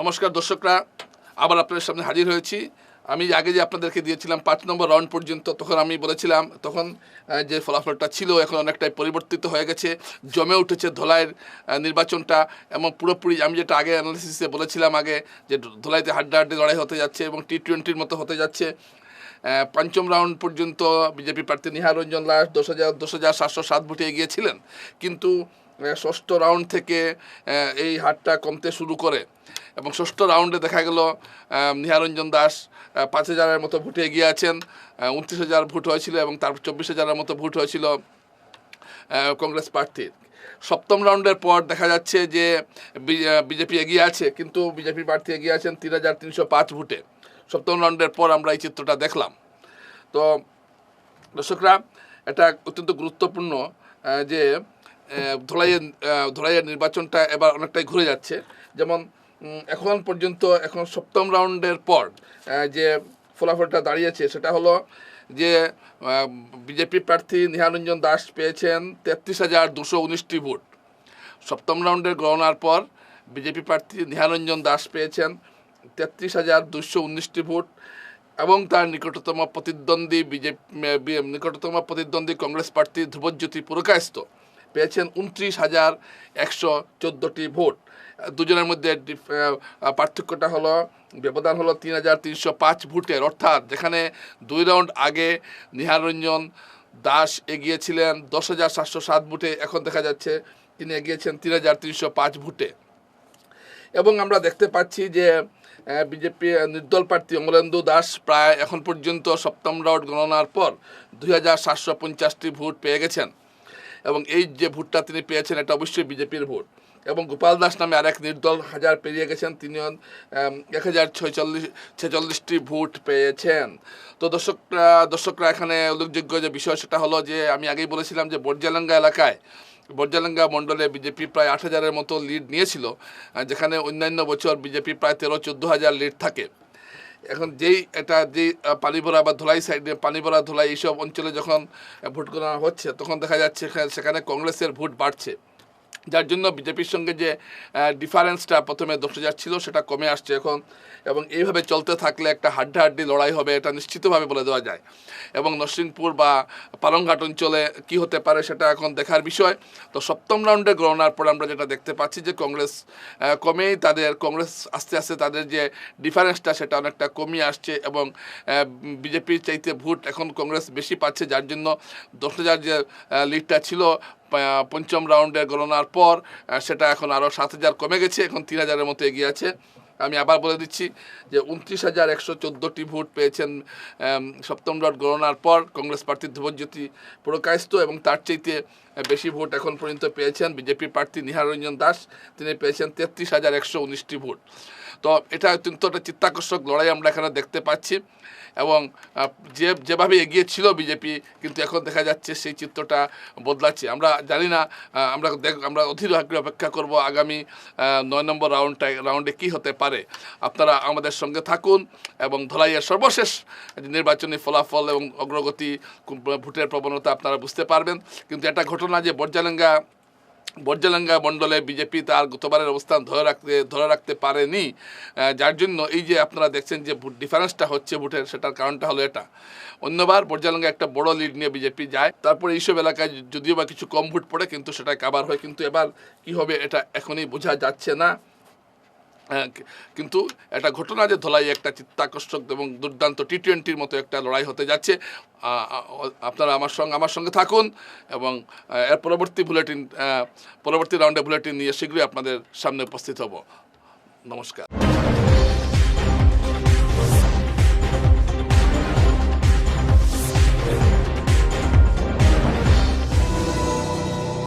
নমস্কার দর্শকরা, আবার আপনাদের সামনে হাজির হয়েছি। আমি আগে যে আপনাদেরকে দিয়েছিলাম পাঁচ নম্বর রাউন্ড পর্যন্ত, তখন আমি বলেছিলাম, তখন যে ফলাফলটা ছিল, এখন অনেকটাই পরিবর্তিত হয়ে গেছে, জমে উঠেছে ধলাইয়ের নির্বাচনটা, এবং পুরোপুরি আমি যেটা আগে অ্যানালিসিসে বলেছিলাম আগে, যে ধলাইতে হাড্ডাহাড্ডি লড়াই হতে যাচ্ছে, এবং টি টোয়েন্টির মতো হতে যাচ্ছে। পঞ্চম রাউন্ড পর্যন্ত বিজেপি প্রার্থী নিহার রঞ্জন দাস দশ হাজার দশ হাজার সাতশো সাত ভোটে এগিয়েছিলেন। কিন্তু ষষ্ঠ রাউন্ড থেকে এই হারটা কমতে শুরু করে। এবং ষষ্ঠ রাউন্ডে দেখা গেল নিহারঞ্জন দাস পাঁচ হাজারের মতো ভোটে এগিয়ে আছেন। উনত্রিশ হাজার ভোট হয়েছিল এবং তারপর চব্বিশ হাজারের মতো ভোট হয়েছিল কংগ্রেস প্রার্থীর। সপ্তম রাউন্ডের পর দেখা যাচ্ছে যে বিজেপি এগিয়ে আছে, কিন্তু বিজেপি প্রার্থী এগিয়ে আছেন তিন হাজার তিনশো পাঁচ ভোটে। সপ্তম রাউন্ডের পর আমরা এই চিত্রটা দেখলাম। তো, দর্শকরা, এটা অত্যন্ত গুরুত্বপূর্ণ যে ধলাইয়ের ধলাইয়ের নির্বাচনটা এবার অনেকটাই ঘুরে যাচ্ছে। যেমন এখন পর্যন্ত, এখন সপ্তম রাউন্ডের পর যে ফলাফলটা দাঁড়িয়েছে, সেটা হলো যে বিজেপি প্রার্থী নিহারঞ্জন দাস পেয়েছেন তেত্রিশ হাজার দুশো উনিশটি ভোট। সপ্তম রাউন্ডের গণনার পর বিজেপি প্রার্থী নিহারঞ্জন দাস পেয়েছেন তেত্রিশ হাজার দুশো উনিশটি ভোট এবং তার নিকটতম প্রতিদ্বন্দ্বী বিজেপি নিকটতম প্রতিদ্বন্দ্বী কংগ্রেস প্রার্থী ধ্রুবজ্যোতি পুরকায়স্ত পেয়েছেন উনত্রিশ হাজার একশো চোদ্দোটি ভোট। দুজনের মধ্যে পার্থক্যটা হলো, ব্যবধান হলো তিন হাজার তিনশো পাঁচ ভোটের। অর্থাৎ যেখানে দুই রাউন্ড আগে নিহারঞ্জন দাস এগিয়েছিলেন, দশ হাজার সাতশো সাত ভোটে, এখন দেখা যাচ্ছে তিনি এগিয়েছেন তিন হাজার তিনশো পাঁচ ভোটে। এবং আমরা দেখতে পাচ্ছি যে বিজেপি নির্দল প্রার্থী অমলেন্দু দাস প্রায় এখন পর্যন্ত সপ্তম রাউন্ড গণনার পর দুই হাজার সাতশো পঞ্চাশটি ভোট পেয়ে গেছেন। এবং এই যে ভোটটা তিনি পেয়েছেন, এটা অবশ্যই বিজেপির ভোট। এবং গোপাল দাস নামে আরেক নির্দল হাজার পেরিয়ে গেছেন তিনি এক হাজার ছয়চল্লিশ, ছেচল্লিশটি ভোট পেয়েছেন। তো দর্শকরা দর্শকরা এখানে উল্লেখযোগ্য যে বিষয়, সেটা হলো যে, আমি আগেই বলেছিলাম যে বর্জালাঙ্গা এলাকায়, বর্জালাঙ্গা মণ্ডলে বিজেপি প্রায় আট হাজারের মতো লিড নিয়েছিল যেখানে অন্যান্য বছর বিজেপি প্রায় তেরো, চোদ্দ হাজার লিড থাকে। এখন যেই এটা যে আহ, পানিভরা বা ধুলাই সাইডে পানিভরা ধুলাই এইসব অঞ্চলে যখন ভোট গণনা হচ্ছে তখন দেখা যাচ্ছে সেখানে কংগ্রেসের ভোট বাড়ছে। যার জন্য বিজেপির সঙ্গে যে ডিফারেন্সটা প্রথমে দশ হাজার ছিল, সেটা কমে আসছে এখন। এবং এইভাবে চলতে থাকলে একটা হাড্ডাহাড্ডি লড়াই হবে, এটা নিশ্চিতভাবে বলে দেওয়া যায়। এবং নরসিংপুর বা পালংঘাট অঞ্চলে কি হতে পারে সেটা এখন দেখার বিষয়। তো সপ্তম রাউন্ডে গণনার পর আমরা যেটা দেখতে পাচ্ছি যে, কংগ্রেস কমেই তাদের, কংগ্রেস আস্তে আস্তে তাদের যে ডিফারেন্সটা সেটা অনেকটা কমিয়ে আসছে এবং বিজেপির চাইতে ভোট এখন কংগ্রেস বেশি পাচ্ছে। যার জন্য দশ হাজার যে লিডটা ছিল পঞ্চম রাউন্ডের গণনার পর সেটা এখন আরও সাত হাজার কমে গেছে, এখন তিন হাজারের মতো এগিয়ে আছে। আমি আবার বলে দিচ্ছি যে উনত্রিশ হাজার একশো চোদ্দোটি ভোট পেয়েছেন সপ্তম রাউন্ড গণনার পর কংগ্রেস প্রার্থী ধ্রুবজ্যোতি পুরকায়স্ত এবং তার চাইতে বেশি ভোট এখন পর্যন্ত পেয়েছেন। বিজেপি প্রার্থী নিহারঞ্জন দাস, তিনি পেয়েছেন তেত্রিশ হাজার একশো উনিশটি ভোট। তো এটা অত্যন্ত একটা চিত্তাকর্ষক লড়াই আমরা এখানে দেখতে পাচ্ছি। এবং যে, যেভাবে এগিয়ে ছিল বিজেপি, কিন্তু এখন দেখা যাচ্ছে সেই চিত্রটা বদলাচ্ছে। আমরা জানি না আমরা দেখ, আমরা অধীর আগ্রহে অপেক্ষা করব আগামী নয় নম্বর রাউন্ডটা রাউন্ডে কি হতে পারে। আপনারা আমাদের সঙ্গে থাকুন এবং ধলাইয়ের সর্বশেষ নির্বাচনী ফলাফল এবং অগ্রগতি, ভোটের প্রবণতা আপনারা বুঝতে পারবেন। কিন্তু একটা ঘটনা যে বর্জালেঙ্গা বর্জালাঙ্গা মণ্ডলে বিজেপি তার গতবারের অবস্থান ধরে রাখতে ধরে রাখতে পারেনি। যার জন্য এই যে আপনারা দেখছেন যে ভোট ডিফারেন্সটা হচ্ছে ভোটের, সেটার কারণটা হলো এটা। অন্যবার বর্জালাঙ্গা একটা বড় লিড নিয়ে বিজেপি যায়। তারপরে এইসব এলাকায় যদিও বা কিছু কম ভোট পড়ে, কিন্তু সেটা কাবার হয়। কিন্তু এবার কি হবে, এটা এখনই বোঝা যাচ্ছে না। কিন্তু একটা ঘটনা যে ধলাই একটা চিত্তাকর্ষক এবং দুর্দান্ত টি টোয়েন্টির মতো একটা লড়াই হতে যাচ্ছে আপনারা আমার সঙ্গে আমার সঙ্গে থাকুন এবং এর পরবর্তী বুলেটিন পরবর্তী রাউন্ডে বুলেটিন নিয়ে শীঘ্রই আপনাদের সামনে উপস্থিত হব। নমস্কার।